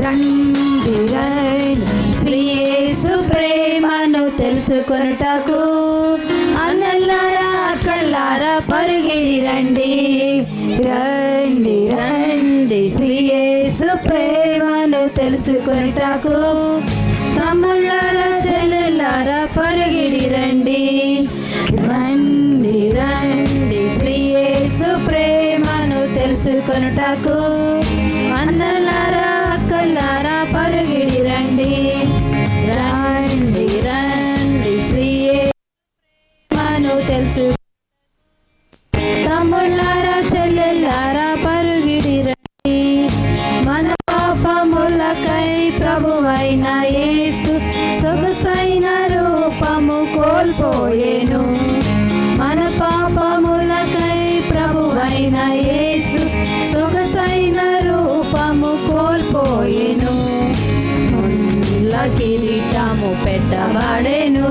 రండి రండి శ్రీయేసు ప్రేమను తెలుసుకొనుటకు అన్నల్లారా అక్కల్లారా పరుగిడి రండి రండి రండి శ్రీయేసు ప్రేమను తెలుసుకొనుటకు తమ్ముళ్ళారా చెల్లెల్లారా పరుగిడి రండి రండి రండి శ్రీయేసు ప్రేమను తెలుసుకొనుటకు అన్నలారా అక్కలారా పరుగిడి రండి. రండి రండి శ్రీయేసు తెలుసు. తమ్ముళ్ళారా చెల్లెల్లారా పరుగిడి రండి. మన పాపములకై ప్రభువైన యేసు సొగసైన రూపము కోల్పోయేను. కిరీటము పెట్టబడేను.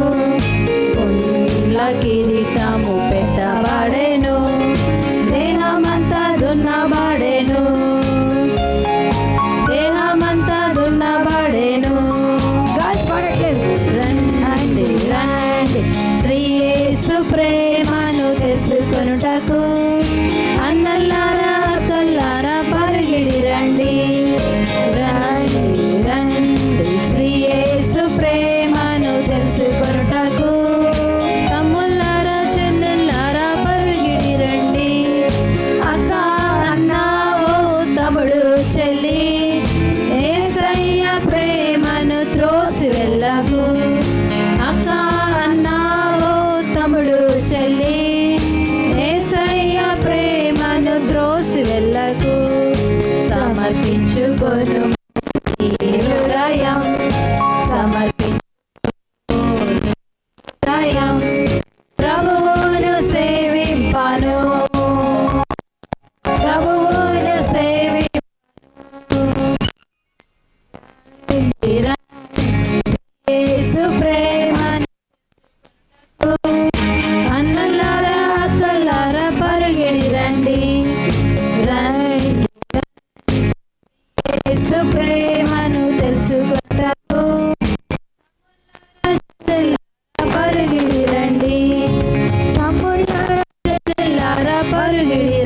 ముళ్ళ కిరీటము పెట్టబడేను. దేహమంతా దున్నబడేను. దేహమంతా దున్నబడేను. రండి రండి. శ్రీయేసు ప్రేమను తెలుసుకొనుటకు కొరకు సమర్పించుకొను. హృదయం సమర్పించుదయం ప్రభువును సేవింపను. ప్రభువును సేవి Yeah. ప్రేమను తెలుసుకుంటారు పరుగిడి రండి. తమ్ముళ్ళ పరుగిడి